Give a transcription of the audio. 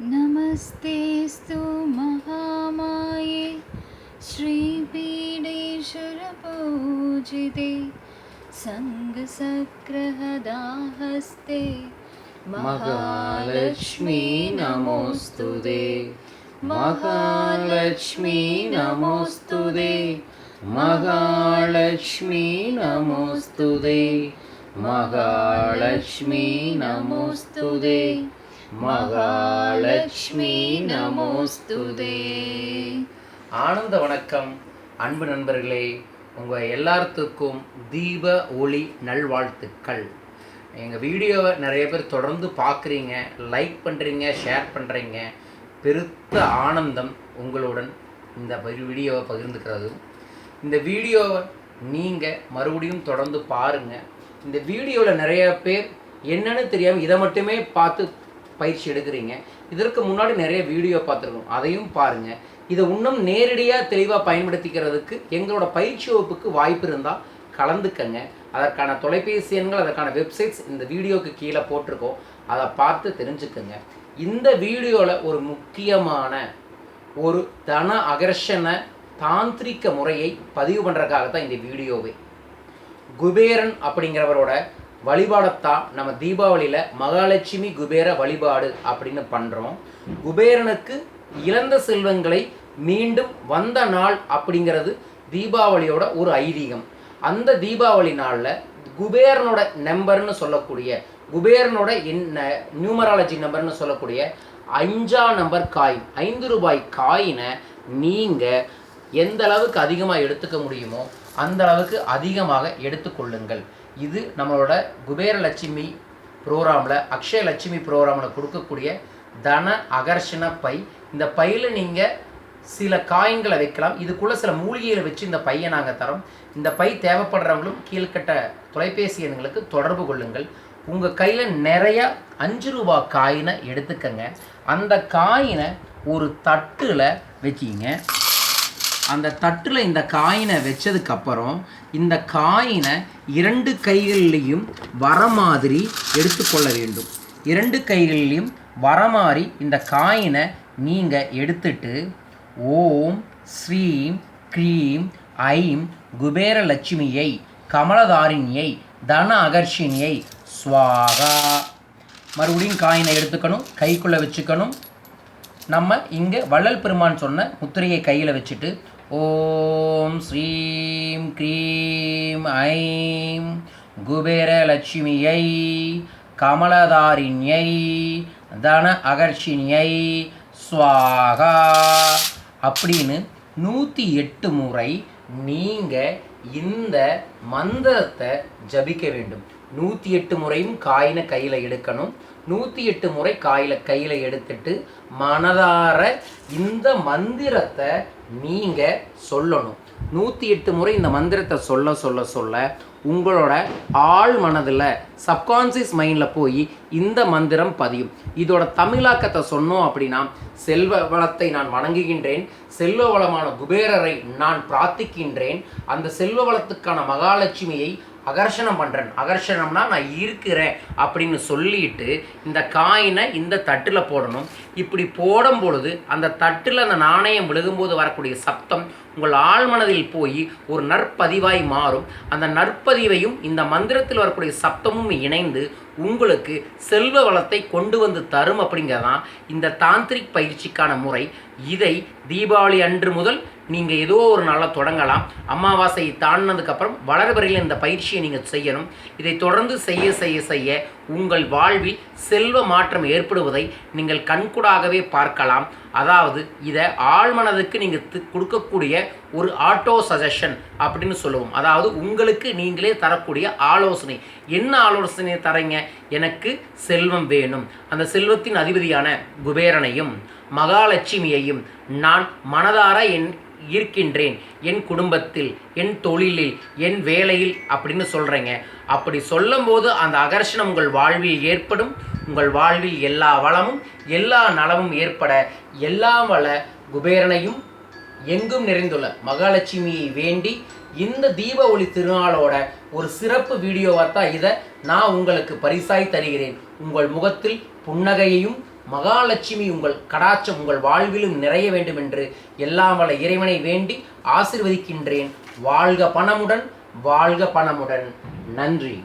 नमस्तेऽस्तु महामाये श्रीपीडेश्वरपूजिते सङ्गसग्रहदाहस्ते महालक्ष्मी नमोऽस्तु ते महालक्ष्मी नमोऽस्तु ते महालक्ष्मी नमोऽस्तु ते महालक्ष्मी नमोऽस्तु ते மகாலட்சுமி நமோஸ்துதே. ஆனந்த வணக்கம் அன்பு நண்பர்களே. உங்கள் எல்லாத்துக்கும் தீப ஒளி நல்வாழ்த்துக்கள். எங்கள் வீடியோவை நிறைய பேர் தொடர்ந்து பார்க்குறீங்க லைக் பண்ணுறீங்க ஷேர் பண்ணுறீங்க பெருத்த ஆனந்தம் உங்களுடன் இந்த வீடியோவை பகிர்ந்துக்கிறது இந்த வீடியோவை நீங்கள் மறுபடியும் தொடர்ந்து பாருங்கள் இந்த வீடியோவில் நிறைய பேர் என்னன்னு தெரியாமல் இதை மட்டுமே பார்த்து பயிற்சி எடுக்கிறீங்க. இதற்கு முன்னாடி நிறைய வீடியோ பார்த்துருக்கோம். அதையும் பாருங்கள் இதை இன்னும் நேரடியாக தெளிவாக பயன்படுத்திக்கிறதுக்கு எங்களோட பயிற்சி வகுப்புக்கு வாய்ப்பு இருந்தால் கலந்துக்கங்க. அதற்கான தொலைபேசி எண்கள் அதற்கான வெப்சைட்ஸ் இந்த வீடியோக்கு கீழே போட்டிருக்கோம். அதை பார்த்து தெரிஞ்சுக்கங்க. இந்த வீடியோவில் ஒரு முக்கியமான ஒரு தன அகர்ஷண தாந்திரிக்க முறையை பதிவு பண்ணுறதுக்காக தான் இந்த வீடியோவே. குபேரன் அப்படிங்கிறவரோட வழிபாடத்தான் நம்ம தீபாவளியில் மகாலட்சுமி குபேர வழிபாடு அப்படின்னு பண்ணுறோம் குபேரனுக்கு இழந்த செல்வங்களை மீண்டும் வந்த நாள் அப்படிங்கிறது தீபாவளியோட ஒரு ஐதீகம். அந்த தீபாவளி நாளில் குபேரனோட நம்பர்னு சொல்லக்கூடிய குபேரனோட என்ன நியூமராலஜி நம்பர்னு சொல்லக்கூடிய அஞ்சா நம்பர் காயின் ஐந்து ரூபாய் காயினை நீங்கள் எந்த அளவுக்கு அதிகமாக எடுத்துக்க முடியுமோ அந்த அளவுக்கு அதிகமாக எடுத்துக்கொள்ளுங்கள். இது நம்மளோட குபேரலட்சுமி ப்ரோக்ராமில் அக்ஷய லட்சுமி ப்ரோக்ராமில் கொடுக்கக்கூடிய தன அகர்ஷண பை. இந்த பையில் நீங்கள் சில காயின்களை வைக்கலாம். இதுக்குள்ளே சில மூலிகைகளை வச்சு இந்த பையை நாங்கள் தரோம். இந்த பை தேவைப்படுறவங்களும் கீழ்கட்ட தொலைபேசி எண்களுக்கு தொடர்பு கொள்ளுங்கள். உங்கள் கையில் நிறைய அஞ்சு ரூபா காயினை எடுத்துக்கங்க. அந்த காயினை ஒரு தட்டில் வச்சிங்க அந்த தட்டில் இந்த காயினை வச்சதுக்கப்புறம் இந்த காயினை இரண்டு கைகளிலையும் வர மாதிரி எடுத்துக்கொள்ள வேண்டும். இரண்டு கைகளிலையும் வர மாதிரி இந்த காயினை நீங்கள் எடுத்துட்டு ஓம் ஸ்ரீம் க்ரீம் ஐம் குபேரலட்சுமியை கமலதாரிணியை தன அகர்ஷினியை ஸ்வாகா மறுபடியும் காயினை எடுத்துக்கணும் கைக்குள்ளே வச்சுக்கணும். நம்ம இங்கே வள்ளல் பெருமான் சொன்ன முத்திரையை கையில் வச்சுட்டு ஓம் ஸ்ரீம் க்ரீம் ஐம் குபேரலட்சுமியை கமலதாரிணியை தன அகர்ஷினியை ஸ்வாகா அப்படின்னு நூற்றி எட்டு முறை நீங்கள் இந்த மந்திரத்தை ஜபிக்க வேண்டும். நூற்றி எட்டு முறையும் காயினை கையில் எடுக்கணும். நூற்றி எட்டு முறை காயில கையில் எடுத்துட்டு மனதார இந்த மந்திரத்தை நீங்கள் சொல்லணும். நூற்றி எட்டு முறை இந்த மந்திரத்தை சொல்ல சொல்ல சொல்ல உங்களோட ஆழ் மனதில் சப்கான்சியஸ் மைண்டில் போய் இந்த மந்திரம் பதியும். இதோட தமிழாக்கத்தை சொன்னோம் அப்படின்னா செல்வ வளத்தை நான் வணங்குகின்றேன் செல்வ வளமான குபேரரை நான் பிரார்த்திக்கின்றேன் அந்த செல்வ வளத்துக்கான மகாலட்சுமியை அகர்ஷணம் பண்ணுறேன் அகர்ஷணம்னா நான் இருக்கிறேன் அப்படின்னு சொல்லிட்டு இந்த காயினை இந்த தட்டில் போடணும். இப்படி போடும் பொழுது அந்த தட்டில் அந்த நாணயம் விழுகும்போது வரக்கூடிய சப்தம் உங்கள் ஆழ்மனதில் போய் ஒரு நற்பதிவாய் மாறும். அந்த நற்பதிவையும் இந்த மந்திரத்தில் வரக்கூடிய சப்தமும் இணைந்து உங்களுக்கு செல்வ வளத்தை கொண்டு வந்து தரும் அப்படிங்கிறதான் இந்த தாந்திரிக் பயிற்சிக்கான முறை. இதை தீபாவளி அன்று முதல் நீங்கள் ஏதோ ஒரு நாளில் தொடங்கலாம். அமாவாசையை தாண்டினதுக்கப்புறம் வளர்வரையில் இந்த பயிற்சியை நீங்கள் செய்யணும். இதை தொடர்ந்து செய்ய செய்ய செய்ய உங்கள் வாழ்வில் செல்வ மாற்றம் ஏற்படுவதை நீங்கள் கண்கூடாகவே பார்க்கலாம். அதாவது இதை ஆழ்மனதுக்கு நீங்கள் கொடுக்கக்கூடிய ஒரு ஆட்டோ சஜஷன் அப்படின்னு சொல்லுவோம். அதாவது உங்களுக்கு நீங்களே தரக்கூடிய ஆலோசனை. என்ன ஆலோசனை தரீங்க? எனக்கு செல்வம் வேணும். அந்த செல்வத்தின் அதிபதியான குபேரனையும் மகாலட்சுமியையும் நான் மனதார என் இருக்கின்றேன் என் குடும்பத்தில் என் தொழிலில் என் வேலையில் அப்படின்னு சொல்கிறேங்க அப்படி சொல்லும்போது அந்த அகர்ஷணம் உங்கள் வாழ்வில் ஏற்படும். உங்கள் வாழ்வில் எல்லா வளமும் எல்லா நலமும் ஏற்பட எல்லா வள குபேரனையும் எங்கும் நிறைந்துள்ள மகாலட்சுமியை வேண்டி இந்த தீப ஒளி திருநாளோட ஒரு சிறப்பு வீடியோவாக தான் இதை நான் உங்களுக்கு பரிசாய் தருகிறேன். உங்கள் முகத்தில் புன்னகையையும் மகாலட்சுமி உங்கள் கடாட்சம் உங்கள் வாழ்விலும் நிறைய வேண்டும் என்று எல்லாம் வல்ல இறைவனை வேண்டி ஆசிர்வதிக்கின்றேன். வாழ்க பணமுடன் வாழ்க பணமுடன். நன்றி.